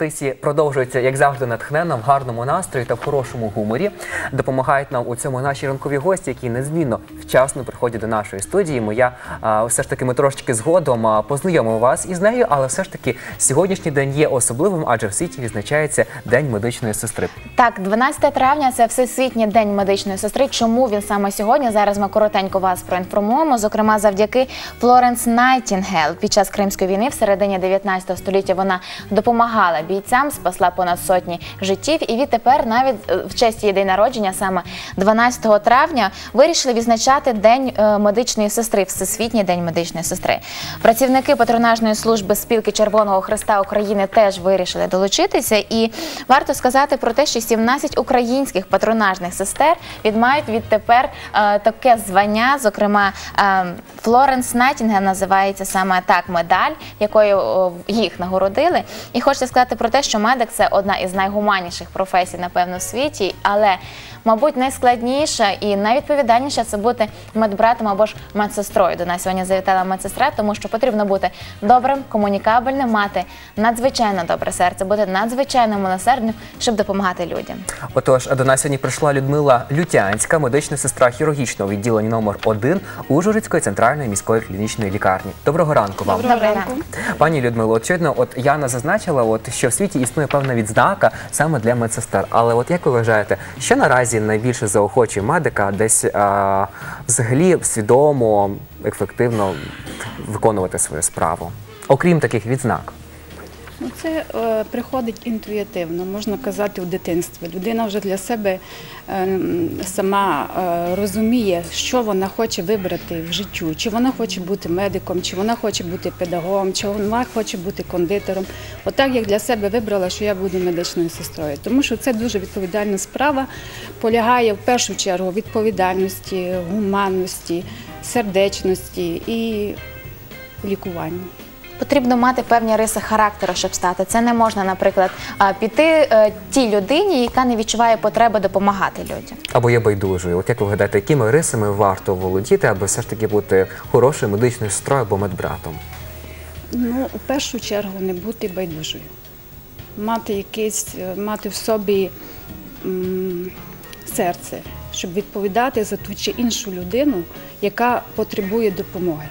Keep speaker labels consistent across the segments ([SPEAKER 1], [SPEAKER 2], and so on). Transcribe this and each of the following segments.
[SPEAKER 1] Тисі продовжується, як завжди, натхненно, в гарному настрої та в хорошому гуморі. Допомагають нам у цьому наші ранкові гості, які незмінно вчасно приходять до нашої студії. Моя все ж таки ми трошечки згодом а, познайомимо вас із нею, але все ж таки сьогоднішній день є особливим, адже в світі відзначається День медичної сестри.
[SPEAKER 2] Так, 12 травня це Всесвітній день медичної сестри. Чому він саме сьогодні? Зараз ми коротенько вас проінформуємо. Зокрема, завдяки Флоренс Найтінгел під час Кримської війни в середині 19 століття вона допомагала бійцям, спасла понад сотні життів. І відтепер, навіть е, в честь її день народження, саме 12 травня, вирішили відзначати День е, медичної сестри, Всесвітній день медичної сестри. Працівники патронажної служби спілки Червоного Христа України теж вирішили долучитися. І варто сказати про те, що 17 українських патронажних сестер відмають відтепер е, таке звання. Зокрема, Флоренс Найтінгел називається саме так медаль, якою їх нагородили. І хочеться сказати про те, що медик це одна із найгуманніших професій, напевно, в світі, але Мабуть, найскладніше і найвідповідальніше це бути медбратом або ж медсестрою. До нас сьогодні завітала медсестра, тому що потрібно бути добрим, комунікабельним, мати надзвичайно добре серце, бути надзвичайно милосердним, щоб допомагати людям.
[SPEAKER 1] Отож, до нас сьогодні прийшла Людмила Лютянська, медична сестра хірургічного відділення номер 1 Ужгородської центральної міської клінічної лікарні. Доброго ранку вам.
[SPEAKER 2] Доброго ранку.
[SPEAKER 1] Пані Людмило, очевидно, от Яна зазначила, от що в світі існує певна відзнака саме для медсестер. Але от як ви вважаєте, що наразі найбільше заохочує медика десь а, взагалі свідомо, ефективно виконувати свою справу? Окрім таких відзнак.
[SPEAKER 3] Ну, це е, приходить інтуїтивно, можна казати, в дитинстві. Людина вже для себе е, сама е, розуміє, що вона хоче вибрати в життю, чи вона хоче бути медиком, чи вона хоче бути педагогом, чи вона хоче бути кондитером. Отак як для себе вибрала, що я буду медичною сестрою. Тому що це дуже відповідальна справа, полягає в першу чергу відповідальності, гуманності, сердечності і лікуванні.
[SPEAKER 2] Потрібно мати певні риси характеру, щоб стати. Це не можна, наприклад, а, піти е, тій людині, яка не відчуває потреби допомагати людям.
[SPEAKER 1] Або є байдужою. От як ви гадаєте, якими рисами варто володіти, аби все ж таки бути хорошою медичною сестрою або медбратом?
[SPEAKER 3] Ну, у першу чергу не бути байдужою. Мати якесь, е, мати в собі м, серце, щоб відповідати за ту чи іншу людину, яка потребує допомоги.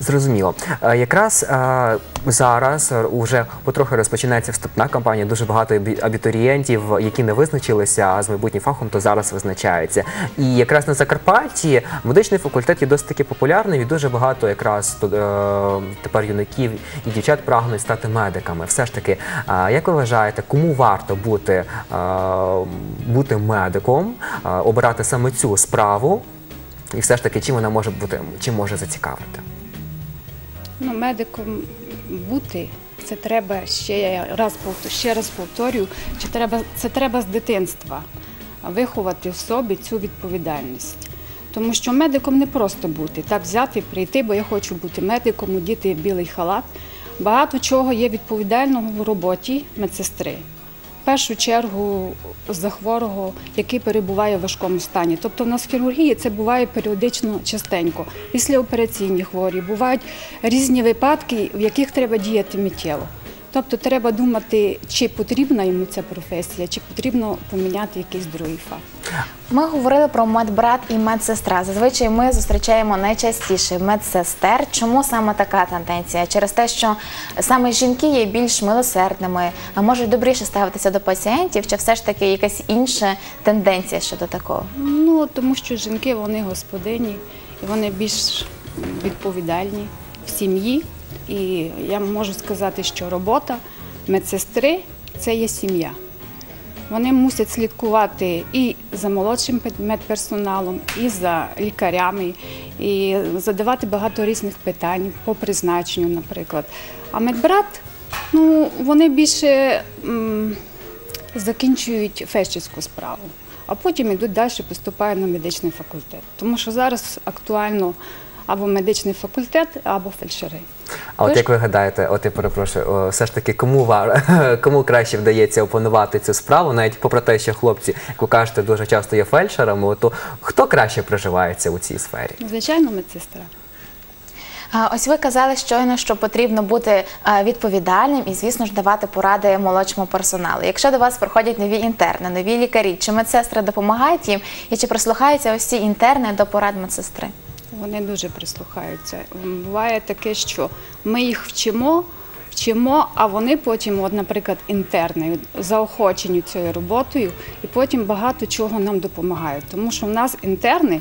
[SPEAKER 1] Зрозуміло. Е, Якраз е, зараз е, уже потрохи розпочинається вступна кампанія. Дуже багато абі- абітурієнтів, які не визначилися з майбутнім фахом, то зараз визначаються. І якраз на Закарпатті медичний факультет є досить таки популярним і дуже багато якраз е, тепер юнаків і дівчат прагнуть стати медиками. Все ж таки, е, як ви вважаєте, кому варто бути, е, медиком, е, обирати саме цю справу? І все ж таки, чим вона може бути, чим може зацікавити?
[SPEAKER 3] Ну, медиком бути це треба ще раз ще раз повторюю, чи треба це треба з дитинства виховати в собі цю відповідальність. Тому що медиком не просто бути, так взяти, прийти, бо я хочу бути медиком, одіти білий халат. Багато чого є відповідального в роботі медсестри. Першу чергу за хворого, який перебуває в важкому стані. Тобто в нас хірургії це буває періодично частенько. Післяопераційні хворі, бувають різні випадки, в яких треба діяти миттєво. Тобто треба думати, чи потрібна йому ця професія, чи потрібно поміняти якийсь другий фах.
[SPEAKER 2] Ми говорили про медбрат і медсестра. Зазвичай ми зустрічаємо найчастіше медсестер. Чому саме така тенденція? Через те, що саме жінки є більш милосердними, а можуть добріше ставитися до пацієнтів, чи все ж таки якась інша тенденція щодо такого?
[SPEAKER 3] Ну тому що жінки вони господині, і вони більш відповідальні в сім'ї. І я можу сказати, що робота медсестри це є сім'я. Вони мусять слідкувати і за молодшим медперсоналом, і за лікарями, і задавати багато різних питань по призначенню, наприклад. А медбрат, ну вони більше м, закінчують фельдшерську справу, а потім йдуть далі, поступають на медичний факультет. Тому що зараз актуально або медичний факультет, або фельдшери.
[SPEAKER 1] А от як ви гадаєте, от я перепрошую, о, все ж таки, кому вар кому краще вдається опанувати цю справу, навіть попри те, що хлопці, як ви кажете, дуже часто є фельдшерами, от то хто краще проживається у цій сфері?
[SPEAKER 3] Звичайно, медсестра.
[SPEAKER 2] А, Ось ви казали щойно, що потрібно бути е, відповідальним і, звісно ж, давати поради молодшому персоналу. Якщо до вас приходять нові інтерни, нові лікарі, чи медсестри допомагають їм, і чи прислухаються ось ці інтерни до порад медсестри?
[SPEAKER 3] Вони дуже прислухаються. Буває таке, що ми їх вчимо, вчимо, а вони потім, от, наприклад, інтерни, заохочені цією роботою, і потім багато чого нам допомагають. Тому що в нас інтерни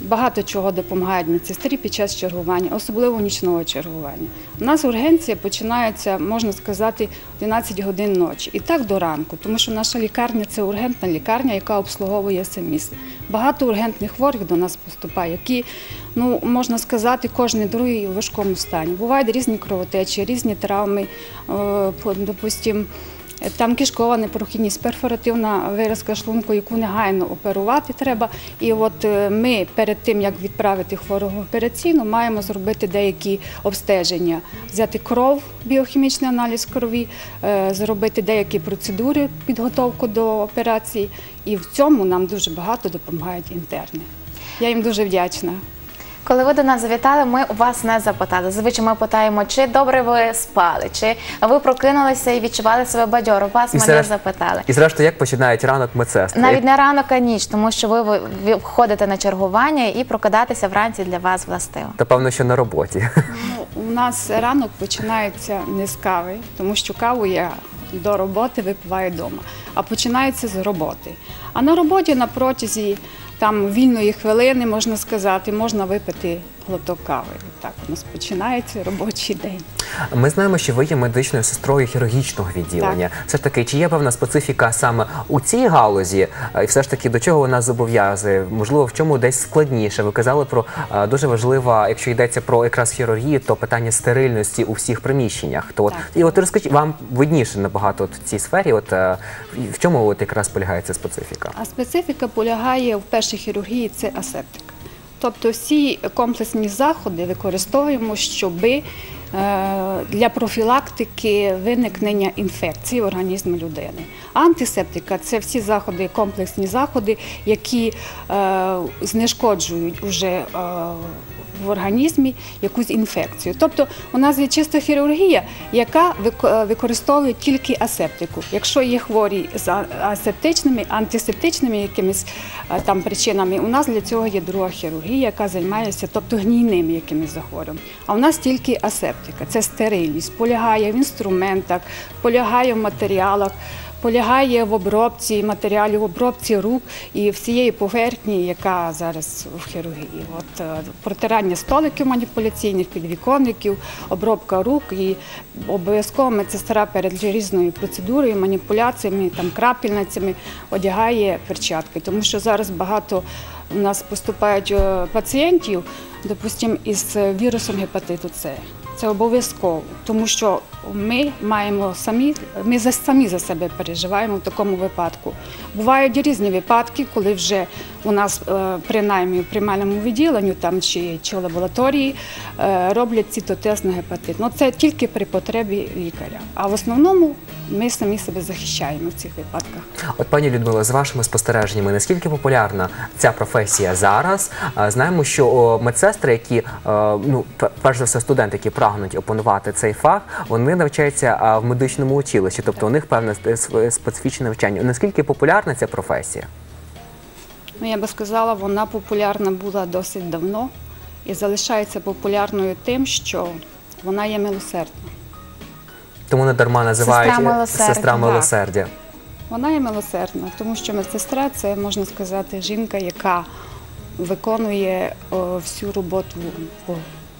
[SPEAKER 3] багато чого допомагають медсестрі під час чергування, особливо нічного чергування. У нас ургенція починається, можна сказати, в 12 годин ночі і так до ранку, тому що наша лікарня це ургентна лікарня, яка обслуговує це. Багато ургентних хворих до нас поступає, які, ну можна сказати, кожен другий у важкому стані. Бувають різні кровотечі, різні травми, е, по- допустим, там кишкова непрохідність, перфоративна виразка шлунку, яку негайно оперувати треба. І от е, ми перед тим, як відправити хворого в операційну, маємо зробити деякі обстеження, взяти кров, біохімічний аналіз крові, е, зробити деякі процедури, підготовку до операції. І в цьому нам дуже багато допомагають інтерни. Я їм дуже вдячна.
[SPEAKER 2] Коли ви до нас завітали, ми у вас не запитали. Зазвичай ми питаємо, чи добре ви спали, чи ви прокинулися і відчували себе бадьоро. Вас
[SPEAKER 1] І
[SPEAKER 2] ми не
[SPEAKER 1] зрешт-
[SPEAKER 2] запитали.
[SPEAKER 1] І зрештою, як починають ранок медсестри?
[SPEAKER 2] Навіть не ранок, а ніч, тому що ви, ви ви входите на чергування і прокидатися вранці для вас властиво.
[SPEAKER 1] Та певно, що на роботі.
[SPEAKER 3] Ну, у нас ранок починається не з кави, тому що каву я до роботи випиваю вдома, а починається з роботи. А на роботі на протязі там вільної хвилини, можна сказати, можна випити глоток кави. Так у нас починається робочий день.
[SPEAKER 1] Ми знаємо, що ви є медичною сестрою хірургічного відділення. Все ж таки, чи є певна специфіка саме у цій галузі, і все ж таки до чого вона зобов'язує? Можливо, в чому десь складніше? Ви казали про е, дуже важливо, якщо йдеться про якраз хірургію, то питання стерильності у всіх приміщеннях. То от і от розкажіть, вам видніше набагато от в цій сфері. От е, в чому от якраз полягає ця специфіка?
[SPEAKER 3] А специфіка полягає в першій хірургії це асептика. Тобто всі комплексні заходи використовуємо, щоб для профілактики виникнення інфекції в організмі людини. Антисептика це всі заходи, комплексні заходи, які е, знешкоджують уже е, в організмі якусь інфекцію. Тобто у нас є чиста хірургія, яка використовує тільки асептику. Якщо є хворі з асептичними, антисептичними якимись е, там причинами, у нас для цього є друга хірургія, яка займається тобто гнійними якимись захворюваннями. А у нас тільки асептика, це стерильність, полягає в інструментах, полягає в матеріалах полягає в обробці матеріалів, в обробці рук і всієї поверхні, яка зараз в хірургії. От е, протирання столиків маніпуляційних, підвіконників, обробка рук і обов'язково медсестра перед різною процедурою, маніпуляціями, там крапельницями одягає перчатки, тому що зараз багато у нас поступають е, пацієнтів, допустимо, із вірусом гепатиту С. Це обов'язково, тому що ми маємо самі, ми самі за себе переживаємо в такому випадку. Бувають різні випадки, коли вже у нас е, принаймні в приймальному відділенні там чи, чи лабораторії е, роблять цитотест на гепатит. Ну це тільки при потребі лікаря. А в основному ми самі себе захищаємо в цих випадках.
[SPEAKER 1] От пані Людмила, з вашими спостереженнями, наскільки популярна ця професія зараз? Знаємо, що медсестри, які е, ну перш за все студенти, які прагнуть опанувати цей фах, вони навчаються в медичному училищі, тобто у них певне специфічне навчання. Наскільки популярна ця професія?
[SPEAKER 3] Ну, я би сказала, вона популярна була досить давно і залишається популярною тим, що вона є милосердна.
[SPEAKER 1] Тому не дарма називають
[SPEAKER 2] Сестра милосердя,
[SPEAKER 1] сестра милосердя.
[SPEAKER 3] Вона є милосердна, тому що медсестра це можна сказати жінка, яка виконує о, всю роботу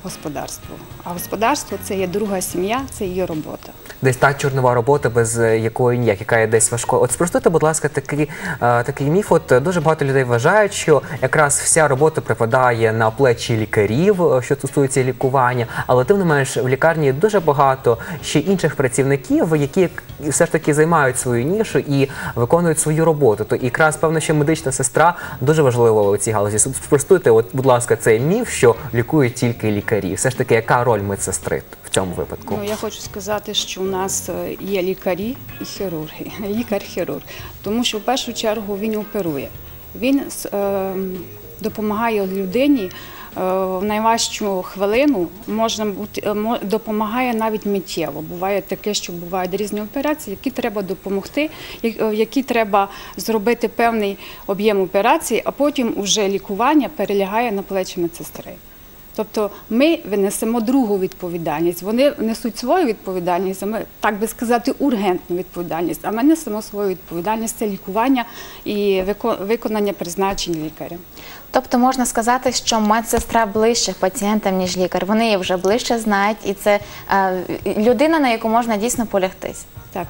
[SPEAKER 3] господарству. А господарство це є друга сім'я, це її робота.
[SPEAKER 1] Десь та чорнова робота, без якої ніяк, яка є десь важкою. От спростуйте, будь ласка, такий, е, такий міф. От дуже багато людей вважають, що якраз вся робота припадає на плечі лікарів, е, що стосується лікування, але тим не менш в лікарні дуже багато ще інших працівників, які все ж таки займають свою нішу і виконують свою роботу. То якраз певно, що медична сестра дуже важлива у цій галузі. Спростуйте, от, будь ласка, цей міф, що лікують тільки лікарі. Все ж таки, яка роль медсестри в цьому випадку?
[SPEAKER 3] Ну, я хочу сказати, що у нас е, є лікарі і хірурги, лікар-хірург, тому що в першу чергу він оперує. Він е, допомагає людині в найважчу хвилину можна бути е, допомагає навіть миттєво. Буває таке, що бувають різні операції, які треба допомогти, е, які треба зробити певний об'єм операції, а потім уже лікування перелягає на плечі медсестри. Тобто ми винесемо другу відповідальність. Вони несуть свою відповідальність, а ми, так би сказати, ургентну відповідальність. А ми несемо свою відповідальність це лікування і вико- виконання призначень лікаря.
[SPEAKER 2] Тобто можна сказати, що медсестра ближче пацієнтам, ніж лікар. Вони її вже ближче знають, і це е, людина, на яку можна дійсно полягтись.
[SPEAKER 3] Так,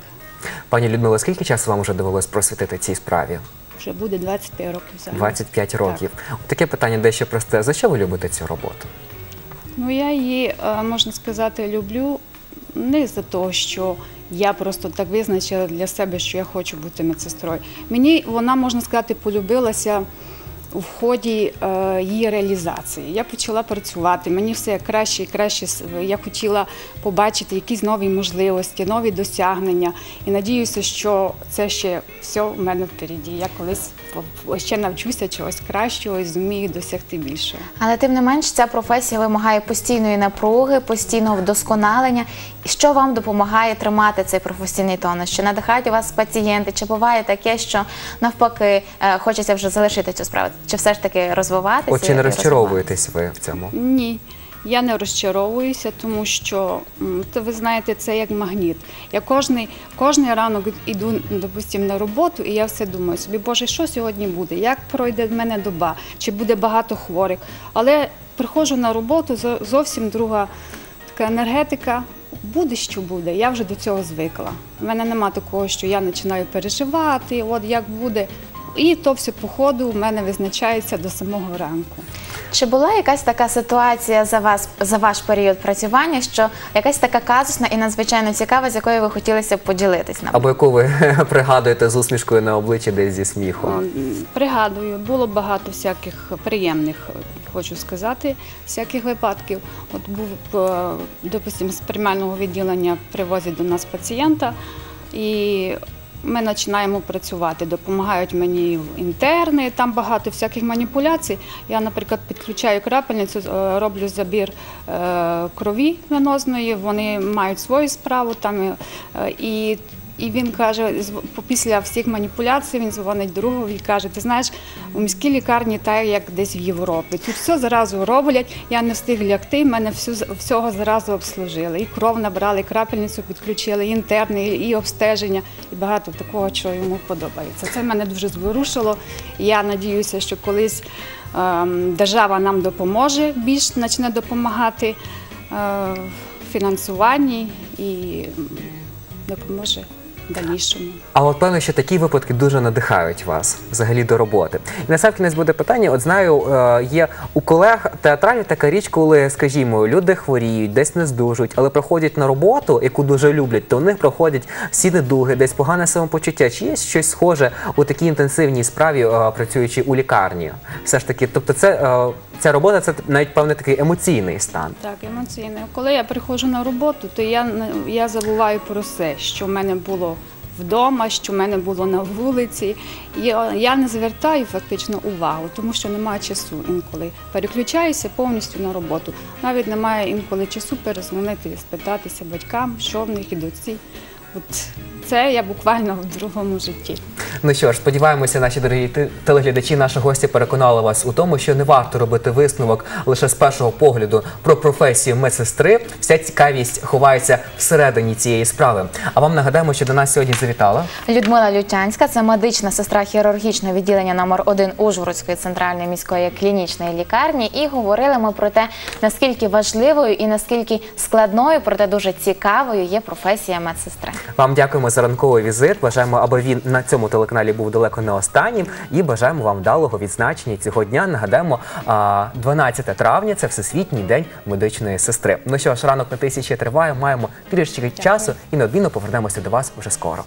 [SPEAKER 1] Пані Людмила, скільки часу вам вже довелось просвітити цій справі?
[SPEAKER 3] Вже буде 25 років зараз.
[SPEAKER 1] 25 років. Таке питання дещо просте. За що ви любите цю роботу?
[SPEAKER 3] Ну я її, е, можна сказати, люблю не за того, що я просто так визначила для себе, що я хочу бути медсестрою. Мені вона, можна сказати, полюбилася в ході е, її реалізації. Я почала працювати, мені все краще і краще. Я хотіла побачити якісь нові можливості, нові досягнення. І надіюся, що це ще все в мене впереді. Я колись ще навчуся чогось кращого і зумію досягти більшого.
[SPEAKER 2] Але тим не менш, ця професія вимагає постійної напруги, постійного вдосконалення. Що вам допомагає тримати цей професійний тонус? Чи надихають у вас пацієнти? Чи буває таке, що навпаки е, хочеться вже залишити цю справу? Чи все ж таки розвиватися?
[SPEAKER 1] От чи не
[SPEAKER 2] розвиватися?
[SPEAKER 1] розчаровуєтесь ви в цьому?
[SPEAKER 3] Ні, я не розчаровуюся, тому що це ви знаєте, це як магніт. Я кожний, кожний ранок іду, допустим, на роботу, і я все думаю собі, Боже, що сьогодні буде? Як пройде в мене доба? Чи буде багато хворих? Але приходжу на роботу, зовсім друга така енергетика. Буде, що буде. Я вже до цього звикла. У мене нема такого, що я починаю переживати, от як буде. І то все по ходу у мене визначається до самого ранку.
[SPEAKER 2] Чи була якась така ситуація за вас за ваш період працювання, що якась така казусна і надзвичайно цікава, з якою ви хотілося б поділитись нам?
[SPEAKER 1] Або яку ви пригадуєте з усмішкою на обличчі десь зі сміхом?
[SPEAKER 3] Пригадую, було багато всяких приємних, хочу сказати, всяких випадків. От був, е, допустимо, з приймального відділення привозять до нас пацієнта, і ми починаємо працювати. Допомагають мені інтерни, там багато всяких маніпуляцій. Я, наприклад, підключаю крапельницю, е, роблю забір е, крові венозної, вони мають свою справу там. е, І і він каже, після всіх маніпуляцій він дзвонить другові і каже: ти знаєш, у міській лікарні так, як десь в Європі. Тут все зразу роблять. Я не встиг лягти, мене всю всього зразу обслужили. І кров набрали, і крапельницю підключили, і інтерни, і обстеження, і багато такого, що йому подобається. Це мене дуже зворушило. Я надіюся, що колись ем, держава нам допоможе, більш почне допомагати е, в фінансуванні і допоможе в дальнішому.
[SPEAKER 1] А от певно, що такі випадки дуже надихають вас взагалі до роботи. І на сам кінець буде питання: от знаю, е, є у колег театралів така річ, коли, скажімо, люди хворіють, десь не здужують, але приходять на роботу, яку дуже люблять, то у них проходять всі недуги, десь погане самопочуття. Чи є щось схоже у такій інтенсивній справі, е, працюючи у лікарні? Все ж таки, тобто, це е, ця робота це навіть певний такий емоційний стан.
[SPEAKER 3] Так, емоційне. Коли я приходжу на роботу, то я, я забуваю про все, що в мене було вдома, що в мене було на вулиці. Я, я не звертаю фактично увагу, тому що немає часу інколи. Переключаюся повністю на роботу. Навіть немає інколи часу перезвонити спитатися батькам, що в них і доці. От це я буквально в другому житті.
[SPEAKER 1] Ну що ж, сподіваємося, наші дорогі те- телеглядачі, наші гості переконали вас у тому, що не варто робити висновок лише з першого погляду про професію медсестри. Вся цікавість ховається всередині цієї справи. А вам нагадаємо, що до нас сьогодні завітала.
[SPEAKER 2] Людмила Лютянська, це медична сестра хірургічного відділення номер 1 Ужгородської центральної міської клінічної лікарні. І говорили ми про те, наскільки важливою і наскільки складною, проте дуже цікавою є професія медсестри.
[SPEAKER 1] Вам дякуємо за ранковий візит. Бажаємо, аби він на цьому телеканалі був далеко не останнім. І бажаємо вам вдалого відзначення цього дня. Нагадаємо, а, 12 травня це Всесвітній день медичної сестри. Ну що ж, ранок на тисячі триває. Маємо трішечки часу і неодмінно повернемося до вас вже скоро.